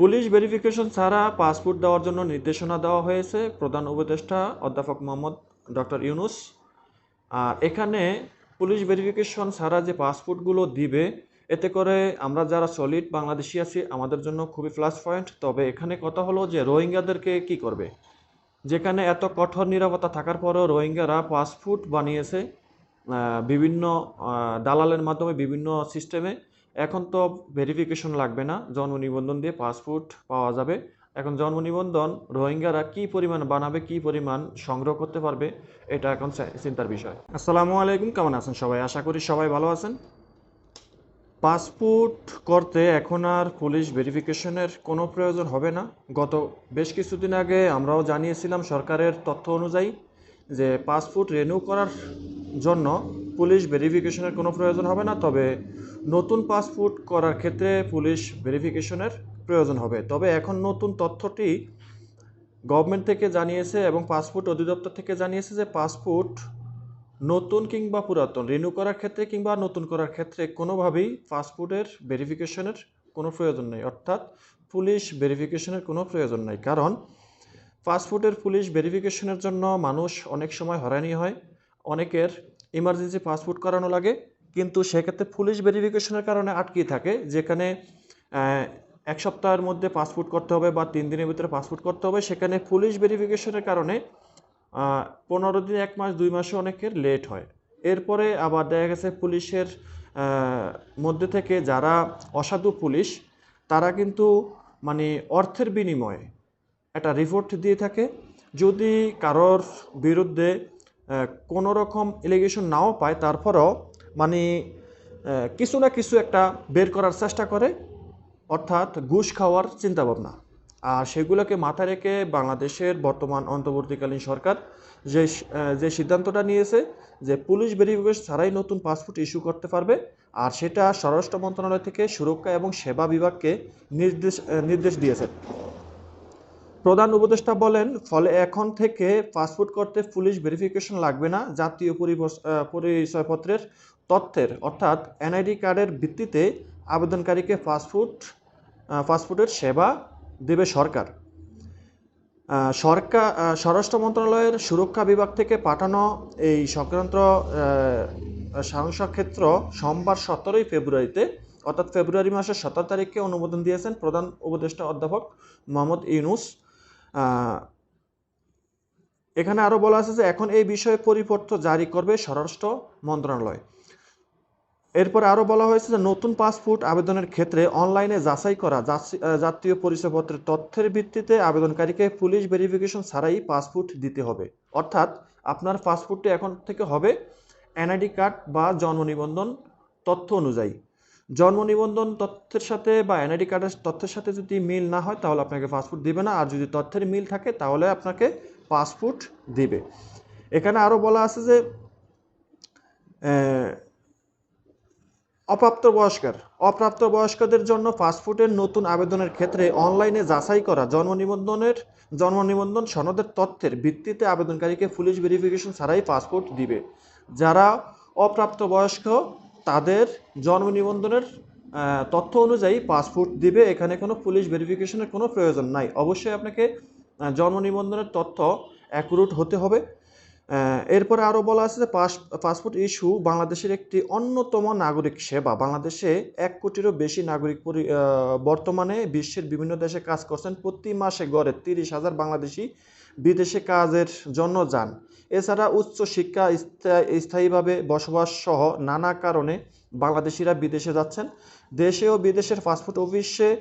Police verification ছাড়া passport দেওয়ার জন্য নির্দেশনা দেওয়া হয়েছে প্রধান উপদেষ্টা অধ্যাপক মোহাম্মদ ডক্টর ইউনুস। আর এখানে পুলিশ ভেরিফিকেশন ছাড়া যে পাসপোর্টগুলো দিবে, এতে করে আমরা যারা সলিড বাংলাদেশি আছি, আমাদের জন্য খুবই প্লাস পয়েন্ট তবে এখানে কথা হলো যে রোহিঙ্গাদেরকে কি করবে? যেখানে এত কঠোর নিরাপত্তা থাকার পরেও রোহিঙ্গারা পাসপোর্ট বানিয়েছে বিভিন্ন দালালের মাধ্যমে বিভিন্ন সিস্টেমে এখন তো ভেরিফিকেশন লাগবে না, জন্ম নিবন্ধন দিয়ে পাসপোর্ট পাওয়া যাবে। এখন জন্ম নিবন্ধন, রোহিঙ্গারা কি পরিমাণ বানাবে, কি পরিমাণ সংগ্রহ করতে পারবে, এটা এখন চিন্তার বিষয়। আসসালামু আলাইকুম, কেমন আছেন সবাই? আশা করি সবাই ভালো আছেন। পাসপোর্ট করতে এখন আর পুলিশ ভেরিফিকেশনের কোনো প্রয়োজন হবে না। গত বেশ কিছুদিন আগে আমরাও জানিয়েছিলাম সরকারের তথ্য অনুযায়ী যে পাসপোর্ট রিনিউ করার জন্য পুলিশ ভেরিফিকেশনের কোনো প্রয়োজন হবে না, তবে নতুন পাসপোর্ট করার ক্ষেত্রে পুলিশ ভেরিফিকেশনের প্রয়োজন হবে। তবে এখন নতুন তথ্যটি গভর্নমেন্ট থেকে জানিয়েছে এবং পাসপোর্ট অধিদপ্তর থেকে জানিয়েছে যে পাসপোর্ট নতুন কিংবা পুরাতন রিনিউ করার ক্ষেত্রে কিংবা নতুন করার ক্ষেত্রে কোনোভাবেই পাসপোর্টের ভেরিফিকেশনের কোনো প্রয়োজন নেই। অর্থাৎ পুলিশ ভেরিফিকেশনের কোনো প্রয়োজন নেই। কারণ পাসপোর্টের পুলিশ ভেরিফিকেশনের জন্য মানুষ অনেক সময় হয়রানি হয়, অনেকের ইমার্জেন্সি পাসপোর্ট করানো লাগে, কিন্তু সেক্ষেত্রে পুলিশ ভেরিফিকেশনের কারণে আটকে থাকে, যেখানে এক সপ্তাহের মধ্যে পাসপোর্ট করতে হবে বা তিন দিনের ভিতরে পাসপোর্ট করতে হবে, সেখানে পুলিশ ভেরিফিকেশনের কারণে পনেরো দিন, এক মাস, দুই মাসে অনেকের লেট হয়। এরপরে আবার দেখা গেছে পুলিশের মধ্যে থেকে যারা অসাধু পুলিশ, তারা কিন্তু মানে অর্থের বিনিময়ে একটা রিপোর্ট দিয়ে থাকে। যদি কারোর বিরুদ্ধে কোনো রকম এলিগেশন নাও পায়, তারপরও মানে কিছু না কিছু একটা বের করার চেষ্টা করে, অর্থাৎ ঘুষ খাওয়ার চিন্তাভাবনা। আর সেগুলোকে মাথায় রেখে বাংলাদেশের বর্তমান অন্তর্বর্তীকালীন সরকার যে যে সিদ্ধান্তটা নিয়েছে যে পুলিশ ভেরিফিকেশন ছাড়াই নতুন পাসপোর্ট ইস্যু করতে পারবে, আর সেটা স্বরাষ্ট্র মন্ত্রণালয় থেকে সুরক্ষা এবং সেবা বিভাগকে নির্দেশ নির্দেশ দিয়েছে। প্রধান উপদেষ্টা বলেন, ফলে এখন থেকে পাসপোর্ট করতে পুলিশ ভেরিফিকেশন লাগবে না, জাতীয় পরিচয়পত্রের তথ্যের, অর্থাৎ এনআইডি কার্ডের ভিত্তিতে আবেদনকারীকে পাসপোর্ট পাসপোর্টের সেবা দেবে সরকার। সরকার স্বরাষ্ট্র মন্ত্রণালয়ের সুরক্ষা বিভাগ থেকে পাঠানো এই সংক্রান্ত সাংসক্ষেত্র সোমবার সতেরোই ফেব্রুয়ারিতে, অর্থাৎ ফেব্রুয়ারি মাসের সতেরো তারিখে অনুমোদন দিয়েছেন প্রধান উপদেষ্টা অধ্যাপক মোহাম্মদ ইউনুস। এখানে আরও বলা আছে যে এখন এই বিষয়ে পরিপত্র জারি করবে স্বরাষ্ট্র মন্ত্রণালয়। এরপরে আরও বলা হয়েছে যে নতুন পাসপোর্ট আবেদনের ক্ষেত্রে অনলাইনে যাচাই করা জাতীয় পরিচয়পত্রের তথ্যের ভিত্তিতে আবেদনকারীকে পুলিশ ভেরিফিকেশন ছাড়াই পাসপোর্ট দিতে হবে। অর্থাৎ আপনার পাসপোর্টটি এখন থেকে হবে এনআইডি কার্ড বা জন্ম নিবন্ধন তথ্য অনুযায়ী। জন্ম নিবন্ধন তথ্যের সাথে বা এনআইডি কার্ডের তথ্যের সাথে যদি মিল না হয় তাহলে আপনাকে পাসপোর্ট দিবে না। আর যদি তথ্যের মিল থাকে তাহলে আপনাকে পাসপোর্ট দিবে। এখানে আরও বলা আছে যে আহ, অপ্রাপ্তবয়স্কর অপ্রাপ্তবয়স্কদের জন্য পাসপোর্টের নতুন আবেদনের ক্ষেত্রে অনলাইনে যাচাই করা জন্ম নিবন্ধনের জন্ম নিবন্ধন সনদের তথ্যের ভিত্তিতে আবেদনকারীকে পুলিশ ভেরিফিকেশন ছাড়াই পাসপোর্ট দিবে। যারা অপ্রাপ্তবয়স্ক তাদের জন্ম নিবন্ধনের তথ্য অনুযায়ী পাসপোর্ট দিবে। এখানে কোনো পুলিশ ভেরিফিকেশনের কোনো প্রয়োজন নাই। অবশ্যই আপনাকে জন্ম নিবন্ধনের তথ্য অ্যাকুরেট হতে হবে। এরপরে আরও বলা আছে যে পাস, পাসপোর্ট ইস্যু বাংলাদেশের একটি অন্যতম নাগরিক সেবা। বাংলাদেশে এক কোটিরও বেশি নাগরিক পরি বর্তমানে বিশ্বের বিভিন্ন দেশে কাজ করছেন। প্রতি মাসে গড়ে তিরিশ হাজার বাংলাদেশি বিদেশে কাজের জন্য যান। এছাড়া উচ্চ শিক্ষা স্থায়ী- স্থায়ীভাবে বসবাস সহ নানা কারণে বাংলাদেশিরা বিদেশে যাচ্ছেন। দেশে ও বিদেশের পাসপোর্ট অফিসে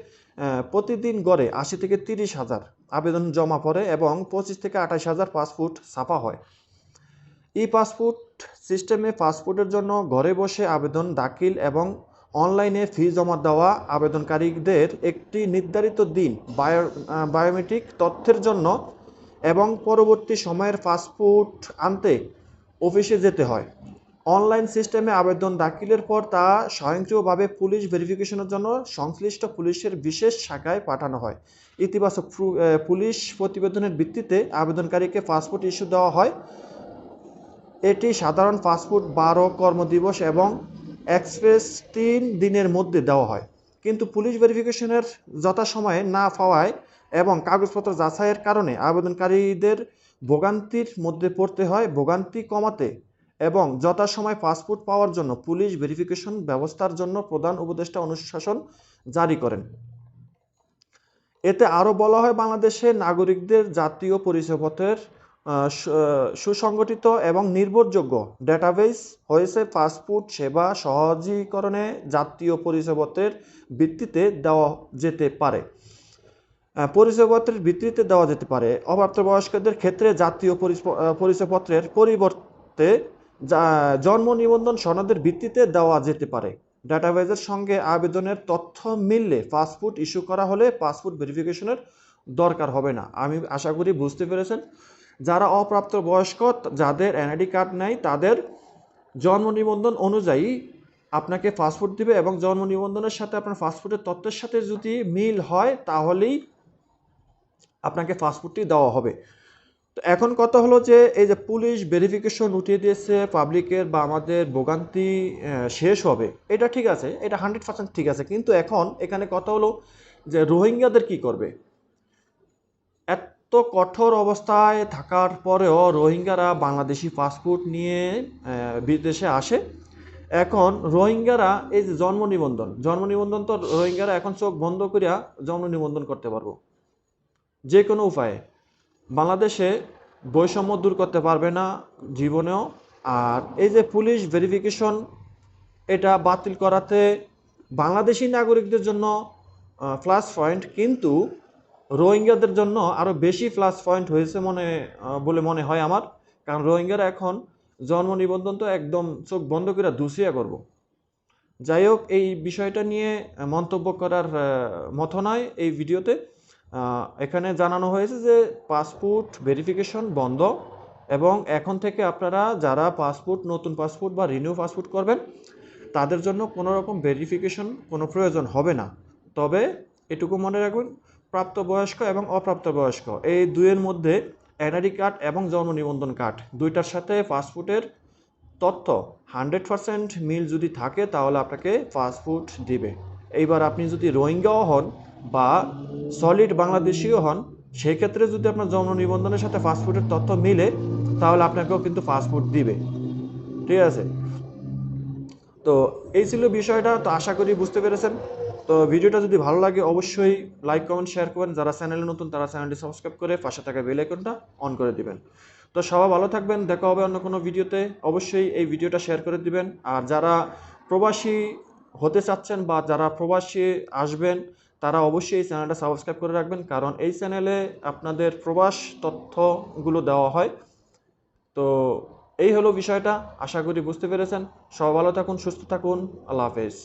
প্রতিদিন গড়ে আশি থেকে তিরিশ হাজার আবেদন জমা পড়ে এবং পঁচিশ থেকে আঠাশ হাজার পাসপোর্ট ছাপা হয়। ই পাসপোর্ট সিস্টেমে পাসপোর্টের জন্য ঘরে বসে আবেদন, দাখিল এবং অনলাইনে ফি জমা দেওয়া আবেদনকারীদের একটি নির্ধারিত দিন বায়ো বায়োমেট্রিক তথ্যের জন্য এবং পরবর্তী সময়ের পাসপোর্ট আনতে অফিসে যেতে হয়। অনলাইন সিস্টেমে আবেদন দাখিলের পর তা স্বয়ংক্রিয়ভাবে পুলিশ ভেরিফিকেশনের জন্য সংশ্লিষ্ট পুলিশের বিশেষ শাখায় পাঠানো হয়। ইতিবাচক পুলিশ প্রতিবেদনের ভিত্তিতে আবেদনকারীকে পাসপোর্ট ইস্যু দেওয়া হয়। এটি সাধারণ পাসপোর্ট বারো কর্মদিবস এবং এক্সপ্রেস তিন দিনের মধ্যে দেওয়া হয়। কিন্তু পুলিশ ভেরিফিকেশনের যথাসময়ে না পাওয়ায় এবং কাগজপত্র যাচাইয়ের কারণে আবেদনকারীদের ভোগান্তির মধ্যে পড়তে হয়, ভোগান্তি কমাতে এবং যথাসময় পাসপোর্ট পাওয়ার জন্য পুলিশ ভেরিফিকেশন ব্যবস্থার জন্য প্রধান উপদেষ্টা অনুশাসন জারি করেন। এতে আরও বলা হয় বাংলাদেশের নাগরিকদের জাতীয় পরিচয়পত্রের সুসংগঠিত এবং নির্ভরযোগ্য ডেটাবেস হয়েছে পাসপোর্ট সেবা সহজীকরণে জাতীয় পরিচয়পত্রের ভিত্তিতে দেওয়া যেতে পারে। পরিচয়পত্রের ভিত্তিতে দেওয়া যেতে পারে। অপ্রাপ্তবয়স্কদের ক্ষেত্রে জাতীয় পরিচ- পরিচয়পত্রের পরিবর্তে জন্ম নিবন্ধন সনদের ভিত্তিতে দেওয়া যেতে পারে। ডাটাবেজের সঙ্গে আবেদনের তথ্য মিললে পাসপোর্ট ইস্যু করা হলে পাসপোর্ট ভেরিফিকেশনের দরকার হবে না। আমি আশা করি বুঝতে পেরেছেন। যারা অপ্রাপ্ত বয়স্ক, যাদের এনআইডি কার্ড নেই, তাদের জন্ম নিবন্ধন অনুযায়ী আপনাকে পাসপোর্ট দিবে এবং জন্ম নিবন্ধনের সাথে আপনার পাসপোর্টের তথ্যের সাথে যদি মিল হয়, তাহলেই আপনাকে পাসপোর্টটি দেওয়া হবে। তো এখন কথা হলো যে, এই যে পুলিশ ভেরিফিকেশন উঠিয়ে দিয়েছে পাবলিকের বা আমাদের ভোগান্তি শেষ হবে, এটা ঠিক আছে, এটা হান্ড্রেড পার্সেন্ট ঠিক আছে। কিন্তু এখন এখানে কথা হলো যে রোহিঙ্গাদের কি করবে? এত কঠোর অবস্থায় থাকার পরেও রোহিঙ্গারা বাংলাদেশি পাসপোর্ট নিয়ে বিদেশে আসে। এখন রোহিঙ্গারা, এই যে জন্ম নিবন্ধন জন্ম নিবন্ধন তো রোহিঙ্গারা এখন চোখ বন্ধ করিয়া জন্ম নিবন্ধন করতে পারব। যে কোনো উপায়ে। বাংলাদেশে বৈষম্য দূর করতে পারবে না জীবনেও। আর এই যে পুলিশ ভেরিফিকেশন এটা বাতিল করাতে বাংলাদেশি নাগরিকদের জন্য প্লাস পয়েন্ট কিন্তু রোহিঙ্গাদের জন্য আরও বেশি প্লাস পয়েন্ট হয়েছে মনে বলে মনে হয় আমার। কারণ রোহিঙ্গারা এখন জন্ম নিবন্ধন তো একদম চোখ বন্ধ করে দুসিয়া করব। যাই হোক, এই বিষয়টা নিয়ে মন্তব্য করার মতো নয় এই ভিডিওতে। এখানে জানানো হয়েছে যে পাসপোর্ট ভেরিফিকেশন বন্ধ এবং এখন থেকে আপনারা যারা পাসপোর্ট, নতুন পাসপোর্ট বা রিনিউ পাসপোর্ট করবেন, তাদের জন্য কোনো রকম ভেরিফিকেশন কোনো প্রয়োজন হবে না। তবে এটুকু মনে রাখবেন, প্রাপ্তবয়স্ক এবং অপ্রাপ্তবয়স্ক, এই দুইয়ের মধ্যে এনআইডি কার্ড এবং জন্ম নিবন্ধন কার্ড দুইটার সাথে পাসপোর্টের তথ্য হান্ড্রেড পার্সেন্ট মিল যদি থাকে, তাহলে আপনাকে পাসপোর্ট দিবে। এইবার আপনি যদি রোহিঙ্গাও হন বা সলিড বাংলাদেশিও হন সেই ক্ষেত্রে যদি আপনার জন্ম নিবন্ধনের সাথে পাসপোর্টের তথ্য মিলে, তাহলে আপনাকেও কিন্তু পাসপোর্ট দিবে। ঠিক আছে? তো এই ছিল বিষয়টা, তো আশা করি বুঝতে পেরেছেন। তো ভিডিওটা যদি ভালো লাগে, অবশ্যই লাইক কমেন্ট শেয়ার করবেন। যারা চ্যানেলে নতুন, তারা চ্যানেলটি সাবস্ক্রাইব করে পাশে থাকা বেল আইকনটা অন করে দিবেন। তো সবাই ভালো থাকবেন, দেখা হবে অন্য কোনো ভিডিওতে। অবশ্যই এই ভিডিওটা শেয়ার করে দিবেন। আর যারা প্রবাসী হতে চাচ্ছেন বা যারা প্রবাসী আসবেন তারা অবশ্যই এই চ্যানেলটা সাবস্ক্রাইব করে রাখবেন, কারণ এই চ্যানেলে আপনাদের প্রবাস তথ্যগুলো দেওয়া হয়। তো এই হলো বিষয়টা, আশা করি বুঝতে পেরেছেন। সব ভালো থাকুন, সুস্থ থাকুন, আল্লাহ হাফেজ।